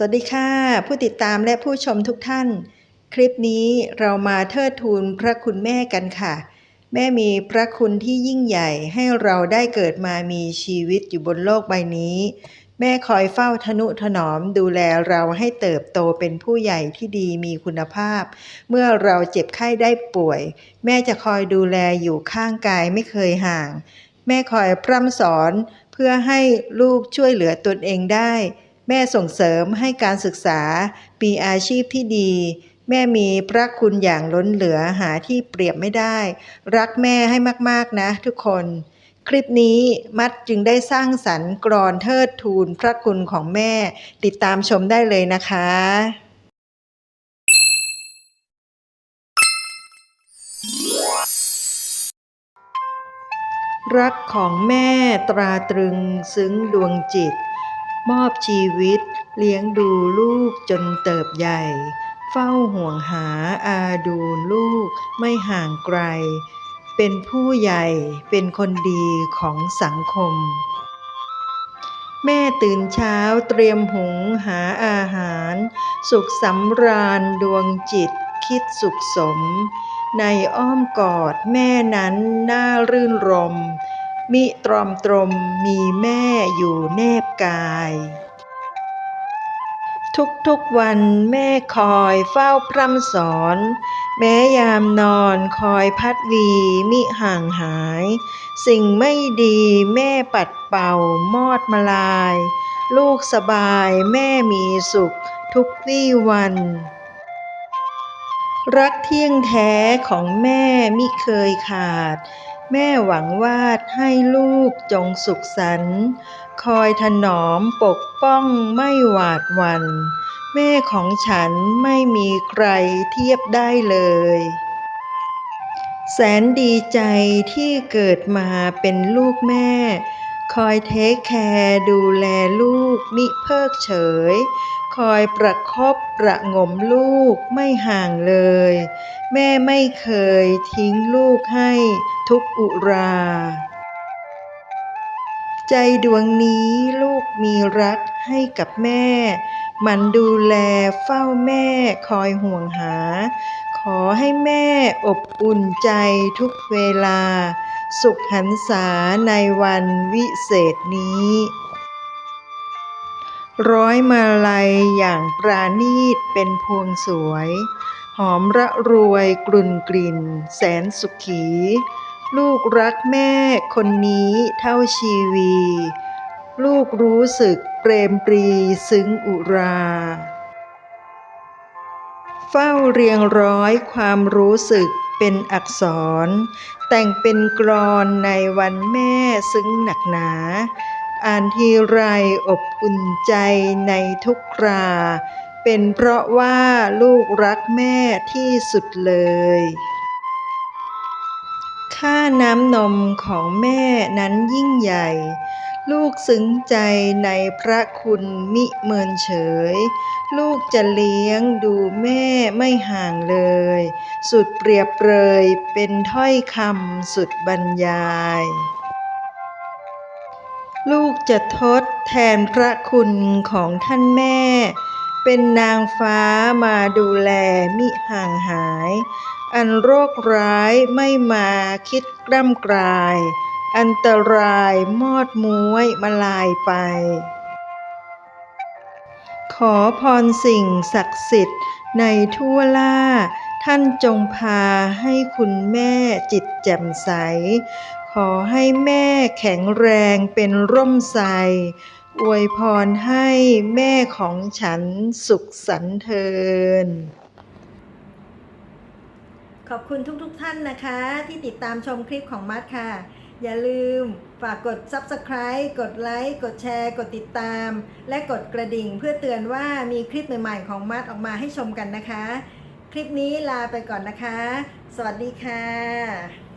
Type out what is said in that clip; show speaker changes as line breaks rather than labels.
สวัสดีค่ะ ผู้ติดตามและผู้ชมทุกท่าน คลิปนี้เรามาเทิดทูนพระคุณแม่กันค่ะ แม่มีพระคุณที่ยิ่งใหญ่ให้เราได้เกิดมามีชีวิตอยู่บนโลกใบนี้ แม่คอยเฝ้าทนุถนอมดูแลเราให้เติบโตเป็นผู้ใหญ่ที่ดีมีคุณภาพ เมื่อเราเจ็บไข้ได้ป่วย แม่จะคอยดูแลอยู่ข้างกายไม่เคยห่าง แม่คอยพร่ำสอนเพื่อให้ลูกช่วยเหลือตนเองได้ แม่ส่งเสริมให้การศึกษามีอาชีพที่ดี แม่มีพระคุณอย่างล้นเหลือหาที่เปรียบไม่ได้ รักแม่ให้มากๆนะทุกคน คลิปนี้มัดจึงได้สร้างสรรค์กรอนเทิดทูนพระคุณของแม่ ติดตามชมได้เลยนะคะรักของแม่ตราตรึงซึ้งดวงจิต มอบชีวิตเลี้ยงดูลูกจนเติบใหญ่ เฝ้าห่วงหาอาดูลูกไม่ห่างไกล เป็นผู้ใหญ่เป็นคนดีของสังคม แม่ตื่นเช้าเตรียมหุงหาอาหาร สุขสำราญดวงจิตคิดสุขสม ในอ้อมกอดแม่นั้นน่ารื่นรม มิตรอมตรมมีแม่อยู่แนบกาย ทุกๆวันแม่คอยเฝ้าพร่ำสอน แม้ยามนอนคอยพัดวีมิห่างหาย สิ่งไม่ดีแม่ปัดเป่ามอดมาลาย ลูกสบายแม่มีสุขทุกวี่วันรักเที่ยงแท้ของแม่มิเคยขาด แม่หวังวาดให้ลูกจงสุขสันต์ คอยถนอมปกป้องไม่หวาดหวันแม่ของฉันไม่มีใครเทียบได้เลย แสนดีใจที่เกิดมาเป็นลูกแม่ คอยเทคแคร์ดูแลลูกมิเพิกเฉย คอยประคบประงมลูกไม่ห่างเลย แม่ไม่เคยทิ้งลูกให้ทุกอุรา ใจดวงนี้ลูกมีรักให้กับแม่ มันดูแลเฝ้าแม่คอยห่วงหา ขอให้แม่อบอุ่นใจทุกเวลา สุขหันษาในวันวิเศษนี้ร้อยมาลัยอย่างปราณีตเป็นพวงสวย หอมระรวยกลุ่นกลิ่น แสนสุขี ลูกรักแม่คนนี้เท่าชีวี ลูกรู้สึกเปรมปรีซึ้งอุรา เฝ้าเรียงร้อยความรู้สึกเป็นอักษร แต่งเป็นกรอนในวันแม่ซึ้งหนักหนา อ่านทีไรอบอุ่นใจในทุกครา เป็นเพราะว่าลูกรักแม่ที่สุดเลย ค่าน้ำนมของแม่นั้นยิ่งใหญ่ ลูกซึ้งใจในพระคุณมิเมินเฉย ลูกจะเลี้ยงดูแม่ไม่ห่างเลย สุดเปรียบเปรยเป็นถ้อยคำสุดบรรยายลูกจะทดแทนพระคุณของท่านแม่ เป็นนางฟ้ามาดูแลมิห่างหาย อันโรคร้ายไม่มาคิดกล้ำกลาย อันตรายมอดม้วยมาลายไป ขอพรสิ่งศักดิ์สิทธิ์ในทั่วล่า ท่านจงพาให้คุณแม่จิตแจ่มใส ขอให้แม่แข็งแรงเป็นร่มไทร อวยพรให้แม่ของฉันสุขสันเทิน ขอบคุณทุกๆทท่านนะคะ ที่ติดตามชมคลิปของมัดค่ะ อย่าลืมฝากกด Subscribe กดไลค์ กดแชร์ กดติดตาม และกดกระดิ่งเพื่อเตือนว่ามีคลิปใหม่ๆของมัดออกมาให้ชมกันนะคะ คลิปนี้ลาไปก่อนนะคะ สวัสดีค่ะ